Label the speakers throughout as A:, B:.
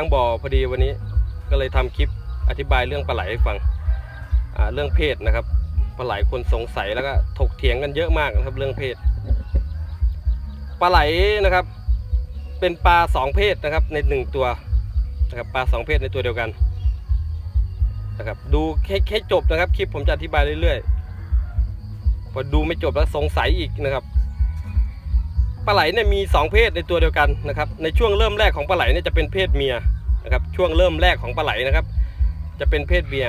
A: ล้างบ่อพอดีวันนี้ก็เลยทำคลิปอธิบายเรื่องปลาไหลให้ฟังเรื่องเพศนะครับปลาไหลคนสงสัยแล้วก็ถกเถียงกันเยอะมากนะครับ เรื่องเพศปลาไหลนะครับ เป็นปลาสองเพศนะครับ ในหนึ่งตัวนะครับปลาสองเพศในตัวเดียวกันนะครับ ดูแค่จบนะครับ คลิปผมจะอธิบายเรื่อยๆพอดูไม่จบแล้วสงสัยอีกนะครับ ปลาไหลเนี่ยมี 2 เพศในตัวเดียวกันนะครับ ในช่วงเริ่มแรกของปลาไหลเนี่ยจะเป็นเพศเมียนะครับ ช่วงเริ่มแรกของปลาไหลนะครับ จะเป็นเพศเมีย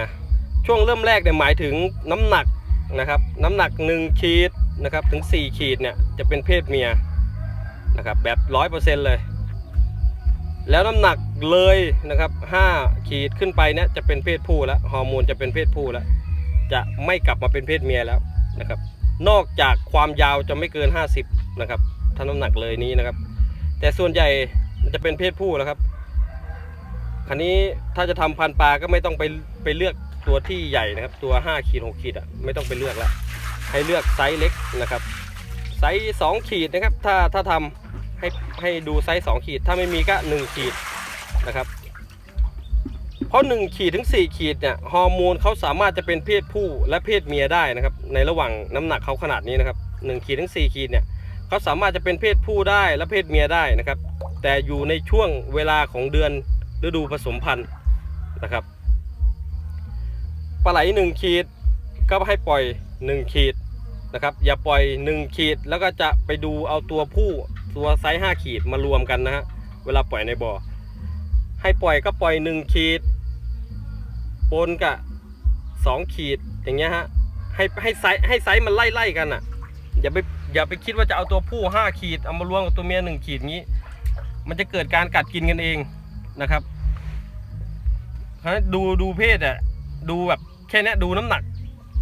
A: ช่วงเริ่มแรกเนี่ยหมายถึงน้ำหนักนะครับ น้ำหนัก1ขีดนะครับถึง 4 ขีดเนี่ยจะเป็นเพศเมียนะครับแบบร้อยเปอร์เซ็นต์เลย แล้วน้ำหนักเลยนะครับ5ขีดขึ้นไปเนี่ยจะเป็นเพศผู้แล้วฮอร์โมนจะเป็นเพศผู้แล้วจะไม่กลับมาเป็นเพศเมียแล้วนะครับ นอกจากความยาวจะไม่เกิน 50นะครับ ถ้าน้ำหนักเลยนี้นะครับ แต่ส่วนใหญ่จะเป็นเพศผู้แล้วครับคราวนี้ถ้าจะทำพันปลาก็ไม่ต้องไปไปเลือกตัวที่ใหญ่นะครับ ตัว5ขีด6ขีดอะไม่ต้องไปเลือกแล้วให้เลือกไซส์เล็กนะครับไซส์2ขีดนะครับ ถ้าถ้าทำให้ให้ดูไซส์2ขีด ถ้าไม่มีก็ 1 ขีดนะครับ เพราะ 1 ขีดถึง 4 ขีดเนี่ยฮอร์โมนเขาสามารถจะเป็นเพศผู้และเพศเมียได้นะครับ ในระหว่างน้ำหนักเขาขนาดนี้นะครับ1ขีดถึง 4 ขีดเนี่ย เขาสามารถจะเป็นเพศผู้ได้และเพศเมียได้นะครับ แต่อยู่ในช่วงเวลาของเดือนฤดูผสมพันธุ์นะครับปลาไหลหนึ่งขีดก็ให้ปล่อยหนึ่งขีดนะครับ อย่าปล่อยหนึ่งขีดแล้วก็จะไปดูเอาตัวผู้ตัวไซส์ห้าขีดมารวมกันนะฮะเวลาปล่อยในบ่อให้ปล่อยก็ปล่อยหนึ่งขีดปนกับสองขีดอย่างเงี้ยฮะให้ให้ไซส์ให้ไซส์มันไล่ไล่กันอะอย่าไป อย่าไปคิดว่าจะเอาตัวผู้ห้าขีดเอามารวมกับตัวเมียหนึ่งขีดงี้ มันจะเกิดการกัดกินกันเองนะครับเพราะฉะนั้นดูดูเพศอะดูแบบแค่เนี้ยดูน้ำหนัก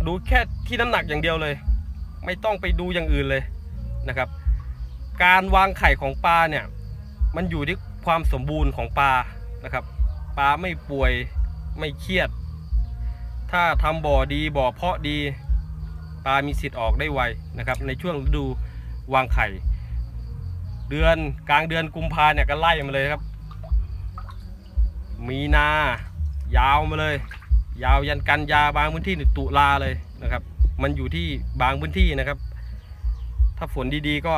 A: ดูแค่ที่น้ำหนักอย่างเดียวเลย ไม่ต้องไปดูอย่างอื่นเลยนะครับ การวางไข่ของปลาเนี่ย มันอยู่ที่ความสมบูรณ์ของปลานะครับปลาไม่ป่วยไม่เครียด ถ้าทำบ่อดีบ่อเพาะดี ปลามีสิทธิ์ออกได้ไวนะครับ ในช่วงฤดูวางไข่ เดือนกลางเดือนกุมภาเนี่ยก็ไล่มาเลยครับ มีนายาวมาเลย ยาวยันกันยาบางพื้นที่นตุลาเลยนะครับ มันอยู่ที่บางพื้นที่นะครับ ถ้าฝนดีๆก็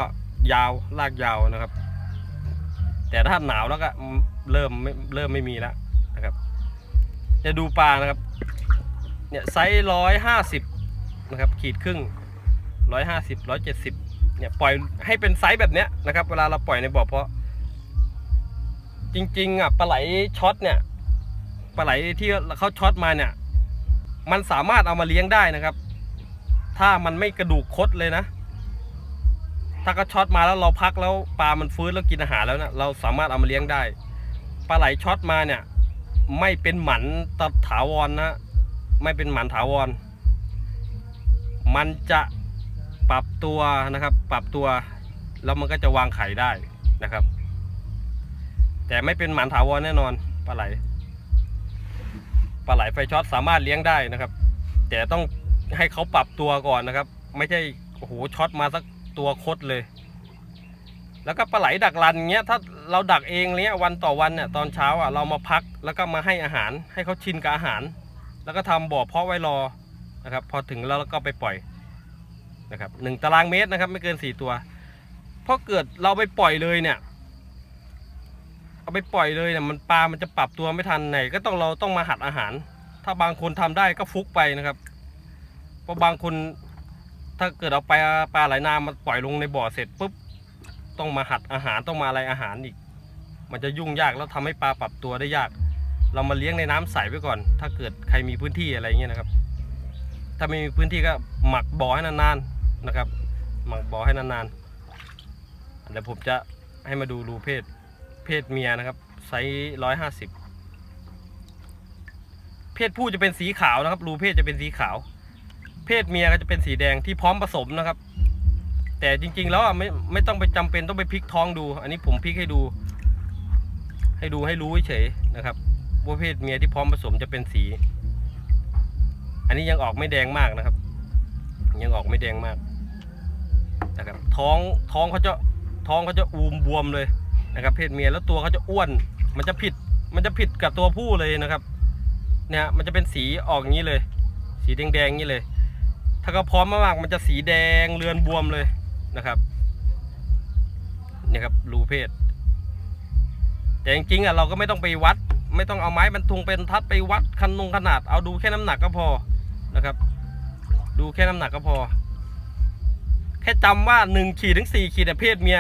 A: ยาวลากยาวนะครับ แต่ถ้าหนาวแล้วก็เริ่มไม่เริ่มไม่มีแล้วนะครับ จะดูปลานะครับเนี่ยไซส์ร้อยห้าสิบ นะครับขีดครึ่งร้อยห้าสิบร้อยเจ็ดสิบเนี่ยปล่อยให้เป็นไซส์แบบเนี้ยนะครับ เวลาเราปล่อยในบ่อเพาะ จริงๆอะปลาไหลช็อตเนี่ยปลาไหลที่เขาช็อตมาเนี่ย มันสามารถเอามาเลี้ยงได้นะครับ ถ้ามันไม่กระดูกคดเลยนะ ถ้าก็ช็อตมาแล้วเราพักแล้วปลามันฟื้นแล้วกินอาหารแล้วนะเราสามารถเอามาเลี้ยงได้ปลาไหลช็อตมาเนี่ย ไม่เป็นหมันตถาวรนะไม่เป็นหมันถาวร มันจะปรับตัวนะครับ ปรับตัวแล้วมันก็จะวางไข่ได้นะครับ แต่ไม่เป็นหมันถาวรแน่นอนปลาไหลปลาไหลไฟช็อตสามารถเลี้ยงได้นะครับ แต่ต้องให้เขาปรับตัวก่อนนะครับ ไม่ใช่โอ้โหช็อตมาสักตัวคดเลย แล้วก็ปลาไหลดักรันเงี้ยถ้าเราดักเองเนี้ยวันต่อวันเนี่ยตอนเช้าอะเรามาพักแล้วก็มาให้อาหารให้เขาชินกับอาหาร แล้วก็ทำบ่อเพาะไว้รอ นะครับพอถึงแล้วเราก็ไปปล่อยนะครับหนึ่งตารางเมตรนะครับ ไม่เกินสี่ตัวเพราะเกิดเราไปปล่อยเลยเนี่ย เอาไปปล่อยเลยเนี่ยมันปลามันจะปรับตัวไม่ทันไหน ก็ต้องเราต้องมาหัดอาหาร ถ้าบางคนทำได้ก็ฟุกไปนะครับ เพราะบางคนถ้าเกิดเอาไปปลาไหลนามาปล่อยลงในบ่อเสร็จปุ๊บต้องมาหัดอาหารต้องมาอะไรอาหารอีก มันจะยุ่งยากแล้วทำให้ปลาปรับตัวได้ยาก เรามาเลี้ยงในน้ำใสไว้ก่อน ถ้าเกิดใครมีพื้นที่อะไรเงี้ยนะครับ ถ้าไม่มีพื้นที่ก็หมักบ่อให้นานๆนะครับ หมักบ่อให้นานๆเดี๋ยวผมจะให้มาดูรูเพศเพศเมียนะครับไซส์ร้อยห้าสิบเพศผู้จะเป็นสีขาวนะครับ รูเพศจะเป็นสีขาว เพศเมียก็จะเป็นสีแดงที่พร้อมผสมนะครับ แต่จริง ๆ แล้วอะไม่ไม่ต้องไปจำเป็นต้องไปพลิกท้องดู อันนี้ผมพลิกให้ดู ให้ดูให้รู้เฉยนะครับว่าเพศเมียที่พร้อมผสมจะเป็นสี อันนี้ยังออกไม่แดงมากนะครับ ยังออกไม่แดงมากนะครับท้องท้องเขาจะท้องเขาจะอูมบวมเลยนะครับ เพศเมียแล้วตัวเขาจะอ้วน มันจะผิดมันจะผิดกับตัวผู้เลยนะครับเนี่ยมันจะเป็นสีออกอย่างนี้เลย สีแดงๆอย่างนี้เลย ถ้าก็พร้อมมากๆมันจะสีแดงเรือนบวมเลยนะครับเนี่ยครับรูเพศ แต่จริงๆอะเราก็ไม่ต้องไปวัด ไม่ต้องเอาไม้บรรทุงเป็นทัดไปวัดคันนงขนาดเอาดูแค่น้ำหนักก็พอ นะครับ ดูแค่น้ำหนักก็พอ แค่จำว่าหนึ่งขีดถึงสี่ขีดเพศเมีย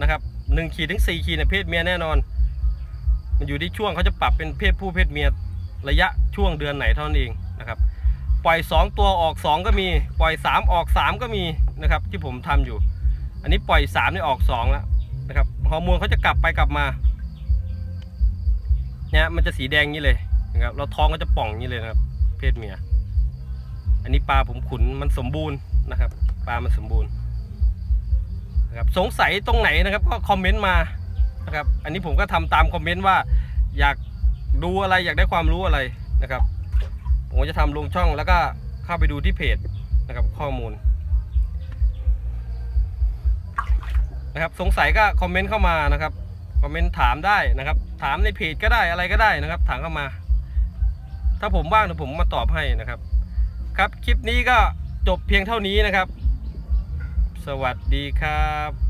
A: นะครับหนึ่งขีดถึงสี่ขีดเพศเมียแน่นอน มันอยู่ที่ช่วงเขาจะปรับเป็นเพศผู้เพศเมียระยะช่วงเดือนไหนเท่านั้นเองนะครับปล่อย 2 ตัวออก 2 ก็มี ปล่อย 3 ออก 3 ก็มีนะครับ ที่ผมทำอยู่ อันนี้ปล่อย3นี่ออก2แล้วนะครับฮอร์โมนเขาจะกลับไปกลับมาเนี่ยมันจะสีแดงนี้เลยนะครับเราท้องก็จะป่องอย่างนี้เลยนะครับ เพศเมีย อันนี้ปลาผมขุนมันสมบูรณ์นะครับ ปลามันสมบูรณ์นะครับสงสัยตรงไหนนะครับก็คอมเมนต์มานะครับ อันนี้ผมก็ทำตามคอมเมนต์ว่า อยากดูอะไรอยากได้ความรู้อะไรนะครับ ผมจะทำลงช่องแล้วก็เข้าไปดูที่เพจนะครับข้อมูลนะครับสงสัยก็คอมเมนต์เข้ามานะครับคอมเมนต์ถามได้นะครับ ถามในเพจก็ได้อะไรก็ได้นะครับ ถามเข้ามา ถ้าผมว่างเดี๋ยวผมมาตอบให้นะครับ ครับ คลิปนี้ก็จบเพียงเท่านี้นะครับ สวัสดีครับ